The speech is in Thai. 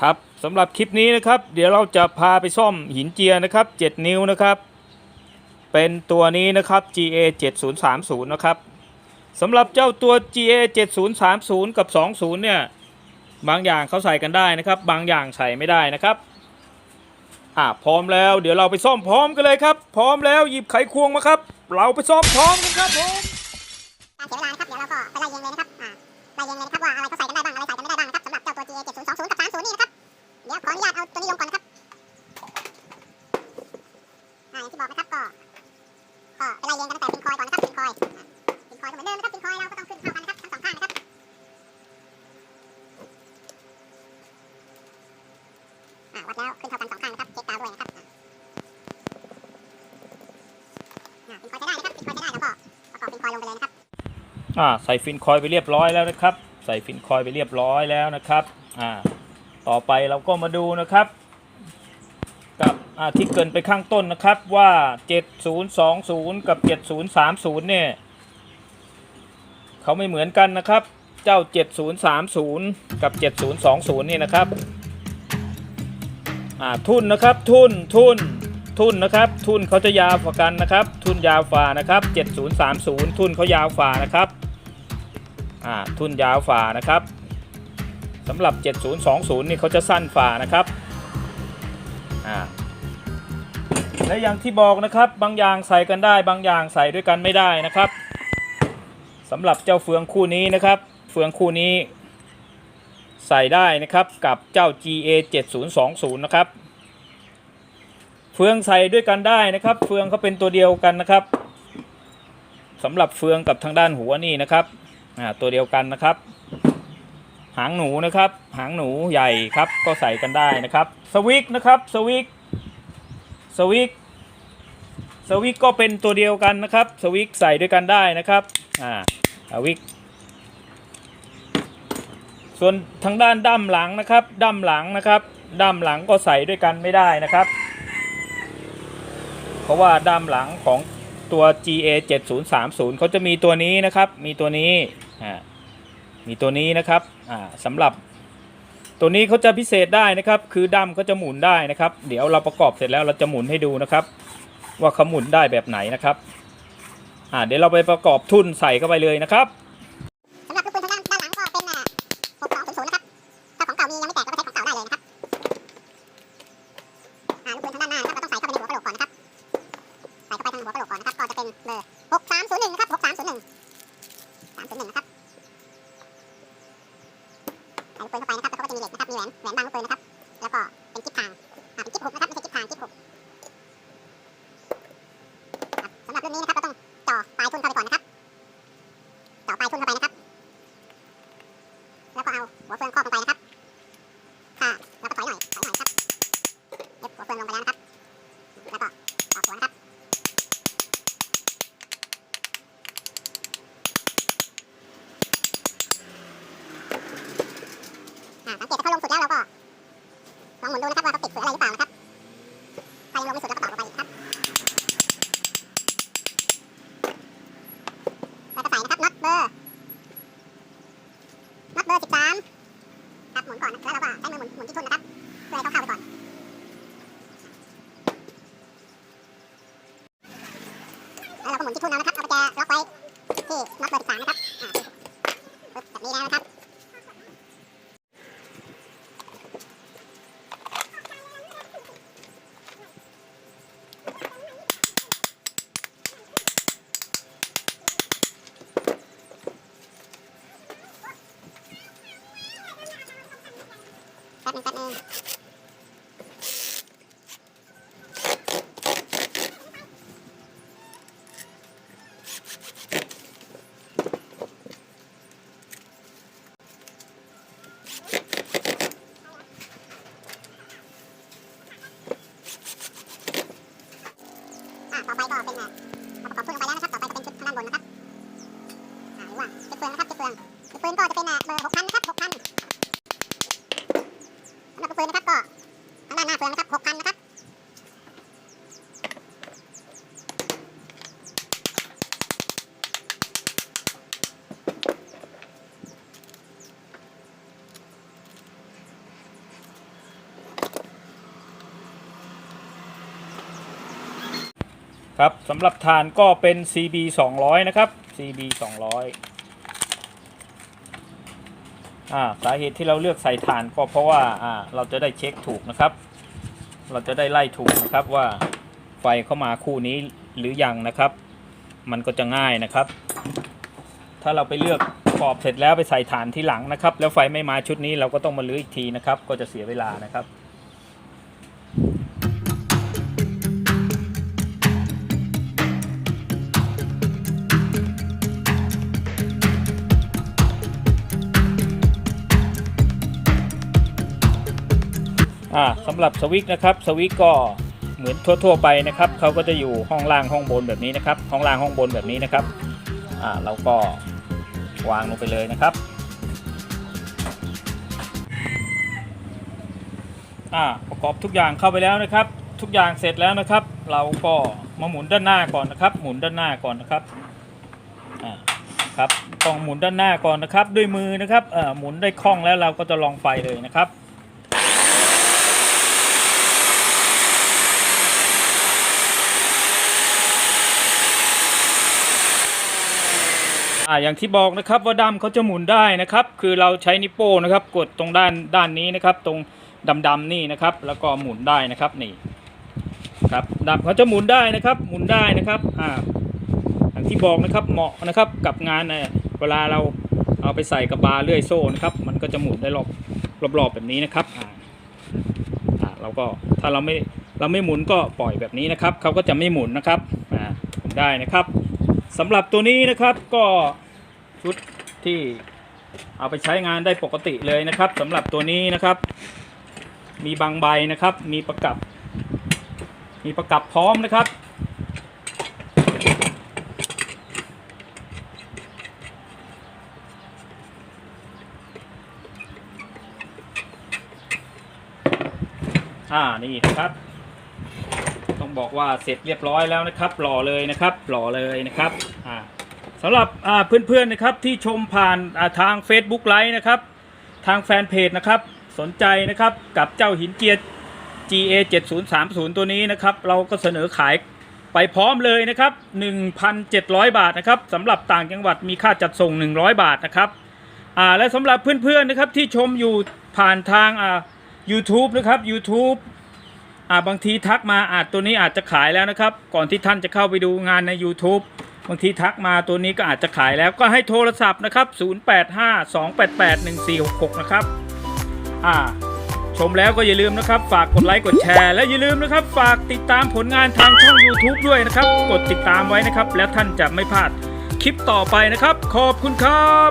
ครับสำหรับคลิปนี้นะครับ เดี๋ยวเราจะพาไปซ่อมหินเจียนะครับ 7 นิ้วนะครับ เป็นตัวนี้นะครับ GA 7030นะครับสำหรับเจ้าตัว GA 7030 กับ 20 เนี่ย บางอย่างเขาใส่กันได้นะครับ บางอย่างใส่ไม่ได้นะครับอะพร้อมแล้วเดี๋ยวเราไปซ่อมพร้อมกันเลยครับ พร้อมแล้วหยิบไขควงมาครับ เราไปซ่อมพร้อมกันครับผมการเสียเวลานะครับเดี๋ยวเราก็ไปไล่เรียงเลยนะครับอ่าไล่เรียงเลยนะครับว่าอะไรเขาใส่กันได้บ้างอะไรใส่ ตัวนี้ลงก่อนนะครับอ่าอย่างที่บอกนะครับก็ก็ไปไล่เรียงกันตั้งแต่ฟินคอยก่อนนะครับฟินคอยอ่าฟินคอยก็เหมือนเดิมนะครับฟินคอยเราก็ต้องขึ้นเท่ากันนะครับทั้งสองข้างนะครับอ่าวัดแล้วขึ้นเท่ากันสองข้างนะครับเช็คกาด้วยนะครับอ่าอ่าฟินคอยใช้ได้นะครับฟินคอยใช้ได้แล้วก็ประกอบฟินคอยลงไปเลยนะครับอ่าใส่ฟินคอยไปเรียบร้อยแล้วนะครับ ใส่ฟินคอยไปเรียบร้อยแล้วนะครับอ่าต่อไปเราก็มาดูนะครับ ที่เกินไปข้างต้นนะครับว่า 7020 กับ 7030 เนี่ย เขาไม่เหมือนกันนะครับ เจ้า 7030 กับ 7020 นี่นะครับอ่าทุนนะครับทุนทุนทุนนะครับ ทุนเขาจะยาวกว่ากันนะครับ ทุนยาวฝ่านะครับ 7030 ทุนเขายาวฝ่านะครับอ่าทุนยาวฝ่านะครับสำหรับ 7020 นี่เขาจะสั้นฝ่านะครับอ่า และอย่างที่บอกนะครับ บางอย่างใส่กันได้ บางอย่างใส่ด้วยกันไม่ได้นะครับสำหรับเจ้าเฟืองคู่นี้นะครับ เฟืองคู่นี้ ใส่ได้นะครับกับเจ้า GA 7020นะครับเฟืองใส่ด้วยกันได้นะครับ เฟืองเขาเป็นตัวเดียวกันนะครับสำหรับเฟืองกับทางด้านหัวนี่นะครับอ่าตัวเดียวกันนะครับ หางหนูนะครับ หางหนูใหญ่ครับก็ใส่กันได้นะครับ สวิกนะครับสวิกสวิก สวิกก็เป็นตัวเดียวกันนะครับ สวิกใส่ด้วยกันได้นะครับอ่าสวิกส่วนทางด้านด้ามหลังนะครับ ด้ามหลังนะครับด้ามหลังก็ใส่ด้วยกันไม่ได้นะครับ เพราะว่าด้ามหลังของตัว GA 7030เขาจะมีตัวนี้นะครับ มีตัวนี้อ่ามีตัวนี้นะครับอ่าสำหรับ ตัวนี้เขาจะพิเศษได้นะครับ คือด้ามเขาจะหมุนได้นะครับ เดี๋ยวเราประกอบเสร็จแล้วเราจะหมุนให้ดูนะครับ ว่าเขาหมุนได้แบบไหนนะครับอ่าเดี๋ยวเราไปประกอบทุ่นใส่เข้าไปเลยนะครับสำหรับลูกปืนทางด้านด้านหลังก็เป็นอ่า6200นะครับถ้าของเก่ามียังไม่แตกก็ใช้ของเก่าได้เลยนะครับอ่าลูกปืนทางด้านหน้านะครับเราต้องใส่เข้าไปในหัวกระโหลกก่อนนะครับใส่เข้าไปทางหัวกระโหลกก่อนนะครับก็จะเป็นเบอร์6301นะครับ6301 301นะครับใส่ลูกปืนเข้าไปนะครับแล้วก็จะมีเหล็กนะครับมีแหวนแหวนบางลูกปืนนะครับแล้วก็เป็นจิ๊บทาง อ่าเป็นจิ๊บหกนะครับ ไม่ใช่จิ๊บทางจิ๊บหกครับสำหรับรุ่นนี้นะครับเราต้องจ่อปลายทุ่นเข้าไปก่อนนะครับ จ่อปลายทุ่นเข้าไปนะครับ แล้วก็เอาหัวเฟืองครอบลงไปนะครับ ค่ะแล้วก็ถอยหน่อย ถอยหน่อยครับเย็บหัวเฟืองลงไปแล้วนะครับ แล้วก็ต่อหัวนะครับ อ่าสังเกตถ้าเขาลงสุดแล้วเราก็ล องหมุนดูนะครับว่าเขาติดเฟืออะไรหรือเปล่านะครับถ้ายังลงไม่สุดเราก็ต่อลงไปอีกครับแล้วก็ใส่นะครับน็อตเบอร์น็อตเบอร์13ครับหมุนก่อนนะแล้วเราก็ใช้มือหมุนหมุนที่ทุ่นนะครับเพื่อให้เขาเข้าไปก่อนแล้วเราก็หมุนที่ทุ่นเอานะครับเอาประแจล็อกไว้ที่น็อตเบอร์13นะครับแบบนี้แล้วนะครับ แป๊บนึงแป๊บนึงอะต่อไปก็เป็นอะเอาประกอบทุ่นลงไปแล้วนะครับ ต่อไปจะเป็นชุดทางด้านบนนะครับ อ่าหรือว่าชุดเฟืองนะครับชุดเฟืองชุดปืนก็จะเป็นอะเบอร์6,000นะครับ6,000 สำหรับลูกปืนนะครับก็ทางด้านหน้าเฟืองนะครับ6,000นะครับ ครับสำหรับฐานก็เป็น CB 200 นะครับ CB 200อ่าสาเหตุที่เราเลือกใส่ฐานก็เพราะว่าอ่าเราจะได้เช็คถูกนะครับ เราจะได้ไล่ถูกนะครับว่าไฟเข้ามาคู่นี้หรือยังนะครับ มันก็จะง่ายนะครับ ถ้าเราไปเลือกปรอบเสร็จแล้วไปใส่ฐานที่หลังนะครับ แล้วไฟไม่มาชุดนี้เราก็ต้องมาลื้ออีกทีนะครับ ก็จะเสียเวลานะครับ อ่าสำหรับสวิตช์นะครับสวิตช์ก็เหมือนทั่ว ๆ ไปนะครับเขาก็จะอยู่ห้องล่างห้องบนแบบนี้นะครับ ห้องล่างห้องบนแบบนี้นะครับอ่าเราก็วางลงไปเลยนะครับอ่าประกอบทุกอย่างเข้าไปแล้วนะครับ ทุกอย่างเสร็จแล้วนะครับ เราก็มาหมุนด้านหน้าก่อนนะครับ หมุนด้านหน้าก่อนนะครับอ่าครับต้องหมุนด้านหน้าก่อนนะครับ ด้วยมือนะครับเอ่อหมุนได้คล่องแล้วเราก็จะลองไฟเลยนะครับ อ่าอย่างที่บอกนะครับว่าดั้มเขาจะหมุนได้นะครับ คือเราใช้นิ้วโป้งนะครับ กดตรงด้านด้านนี้นะครับ ตรงดำๆนี่นะครับ แล้วก็หมุนได้นะครับนี่ครับดั้มเขาจะหมุนได้นะครับ หมุนได้นะครับอ่าอย่างที่บอกนะครับเหมาะนะครับกับงานเนี่ยเวลาเราเอาไปใส่กับบาเลื่อยโซ่นะครับ มันก็จะหมุนได้รอบรอบๆแบบนี้นะครับอ่าอ่าเราก็ถ้าเราไม่เราไม่หมุนก็ปล่อยแบบนี้นะครับเขาก็จะไม่หมุนนะครับอ่าหมุนได้นะครับ สำหรับตัวนี้นะครับก็ชุดที่เอาไปใช้งานได้ปกติเลยนะครับสำหรับตัวนี้นะครับ มีบางใบนะครับ มีประกับ มีประกับพร้อมนะครับ อ่านี่นะครับต้องบอกว่าเสร็จเรียบร้อยแล้วนะครับหล่อเลยนะครับหล่อเลยนะครับ สำหรับเพื่อนๆนะครับที่ชมผ่านทาง Facebook ไลฟ์นะครับ ทางแฟนเพจนะครับสนใจนะครับกับเจ้าหินเจียร์ GA 7030ตัวนี้นะครับ เราก็เสนอขายไปพร้อมเลยนะครับ 1,700 บาทนะครับสำหรับต่างจังหวัดมีค่าจัดส่ง 100 บาทนะครับอ่าและสำหรับเพื่อนๆนะครับที่ชมอยู่ผ่านทางอ่า YouTube นะครับ YouTube อ่าบางทีทักมาอาจตัวนี้อาจจะขายแล้วนะครับ ก่อนที่ท่านจะเข้าไปดูงานใน YouTube บางทีทักมาตัวนี้ก็อาจจะขายแล้วก็ให้โทรศัพท์นะครับ 0852881466 นะครับ อ่า ชมแล้วก็อย่าลืมนะครับ ฝากกดไลค์กดแชร์และอย่าลืมนะครับ ฝากติดตามผลงานทางช่อง YouTube ด้วยนะครับ กดติดตามไว้นะครับ แล้วท่านจะไม่พลาดคลิปต่อไปนะครับ ขอบคุณครับ